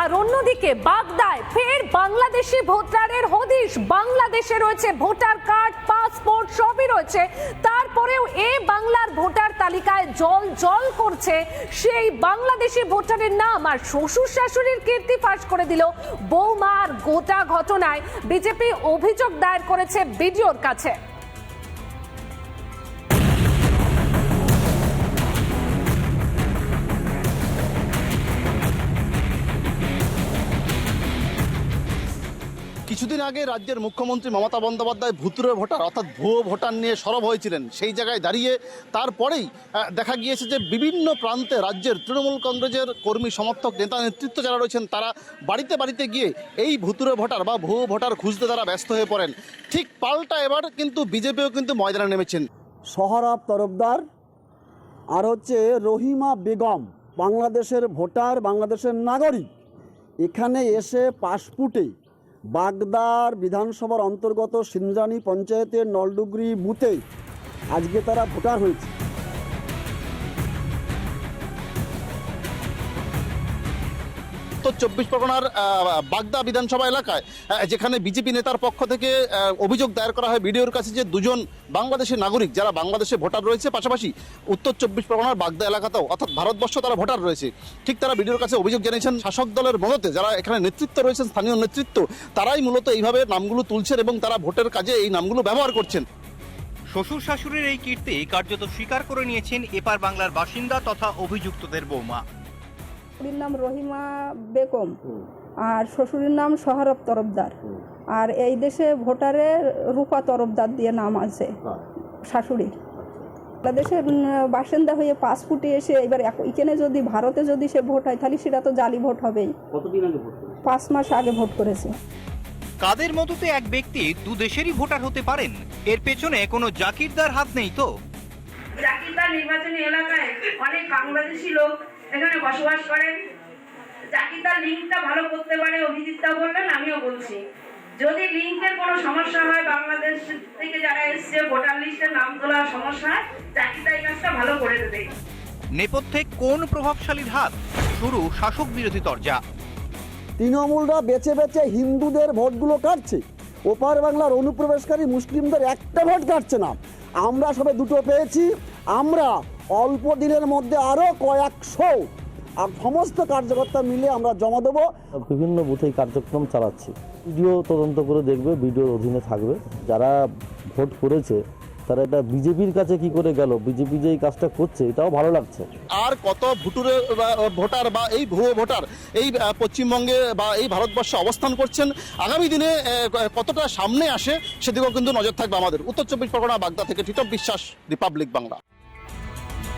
আর অন্যদিকে বাগদায় ফের বাংলাদেশি ভোটারের হদিশ। বাংলাদেশে রয়েছে ভোটার কার্ড, পাসপোর্ট সবই রয়েছে। তারপরেও এ বাংলার ভোটার তালিকায় জল জল করছে। সেই বাংলাদেশি ভোটারের নাম আর শ্বশুর শাশুড়ির কীর্তি ফাঁস করে দিল বৌমার গোটা ঘটনায়। বিজেপি অভিযোগ দায়ের করেছে বিডিওর কাছে। কিছুদিন আগে রাজ্যের মুখ্যমন্ত্রী মমতা বন্দ্যোপাধ্যায় ভুতুরে ভোটার, অর্থাৎ ভুয়ো ভোটার নিয়ে সরব হয়েছিলেন। সেই জায়গায় দাঁড়িয়ে তারপরেই দেখা গিয়েছে যে বিভিন্ন প্রান্তে রাজ্যের তৃণমূল কংগ্রেসের কর্মী, সমর্থক, নেতা, নেতৃত্ব যারা রয়েছেন, তারা বাড়িতে বাড়িতে গিয়ে এই ভুতুরে ভোটার বা ভুয়ো ভোটার খুঁজতে তারা ব্যস্ত হয়ে পড়েন। ঠিক পাল্টা এবার কিন্তু বিজেপিও কিন্তু ময়দানে নেমেছেন। সহরাব তরফদার আর হচ্ছে রহিমা বেগম, বাংলাদেশের ভোটার, বাংলাদেশের নাগরিক, এখানে এসে পাসপোর্টে বাগদার বিধানসভার অন্তর্গত সিনজানি পঞ্চায়েতের নলডুগরি বুথে আজকে তারা ভোটার হয়েছে। উত্তর চব্বিশ পরগনার বাগদা বিধানসভা এলাকায় যেখানে বিজেপি নেতার পক্ষ থেকে অভিযোগ দায়ের করা হয় বিডিওর কাছে যে দুজন বাংলাদেশের নাগরিক, যারা বাংলাদেশে ভোটার রয়েছে, পাশাপাশি উত্তর চব্বিশ পরগনার বাগদা এলাকাতেও, অর্থাৎ ভারতবর্ষ তারা ভোটার রয়েছে। ঠিক তারা বিডিওর কাছে অভিযোগ জানিয়েছেন, শাসক দলের মদতে যারা এখানে নেতৃত্ব রয়েছেন, স্থানীয় নেতৃত্ব, তারাই মূলত এইভাবে নামগুলো তুলছেন এবং তারা ভোটের কাজে এই নামগুলো ব্যবহার করছেন। শ্বশুর শাশুড়ির এই কীর্তি কার্যত স্বীকার করে নিয়েছেন এপার বাংলার বাসিন্দা তথা অভিযুক্তদের বৌমা। শাশুড়ির নাম রহিমা বেগম আর শ্বশুরের নাম সহারব তরফদার। আর এই দেশে ভোটারে রূপা তরফদার দিয়ে নাম আছে শাশুড়ির বাংলাদেশের উম, বাসিন্দা হয়ে পাসপোর্টে এসে এবার এখানে যদি ভারতে যদি সে ভোট হয় তাহলে সেটা তো জালি ভোট হবেই। পাঁচ মাস আগে ভোট করেছে। কাদের মতোতে এক ব্যক্তি দু দেশেরই ভোটার হতে পারেন? এর পেছনে কোনো জাকিরদার হাত নেই তো? জাকিরদার নির্বাচনী এলাকায় অনেক বাংলাদেশি লোক এখানে বসবাস করেন। জাকিরদার লিঙ্কটা ভালো করতে পারে অভিজিৎদা বললেন আমিও বলছি। যদি লিঙ্কের কোনো সমস্যা হয় বাংলাদেশ থেকে যারা এসছে ভোটার লিস্টে নাম তোলার সমস্যা হয় জাকিরদা এই কাজটা ভালো করে দেবে। নেপথ্যে কোন প্রভাবশালীর হাত? শুরু শাসক বিরোধী তরজা। তৃণমূলরা বেছে বেছে হিন্দুদের ভোটগুলো কাটছে। ওপার বাংলার অনুপ্রবেশকারী মুসলিমদের একটা ভোট কাটছে না। আমরা সবে দুটো পেয়েছি। আমরা অল্প দিনের মধ্যে আরও কয়েকশো। আর সমস্ত কার্যকর্তা মিলে আমরা জমা দেবো। বিভিন্ন বুথেই কার্যক্রম চালাচ্ছি। ভিডিও তদন্ত করে দেখবে ভিডিওর অধীনে থাকবে। যারা ভোট করেছে তারা এটা বিজেপির কাছে কি করে গেল? বিজেপি যে এই কাজটা করছে এটাও ভালো লাগছে। আর কত ভুটুরে ভোটার বা এই ভুয়ো ভোটার এই পশ্চিমবঙ্গে বা এই ভারতবর্ষে অবস্থান করছেন আগামী দিনে কতটা সামনে আসে সেদিকেও কিন্তু নজর থাকবে আমাদের। উত্তর চব্বিশ পরগনা বাগদা থেকে টিটপ বিশ্বাস রিপাবলিক বাংলা।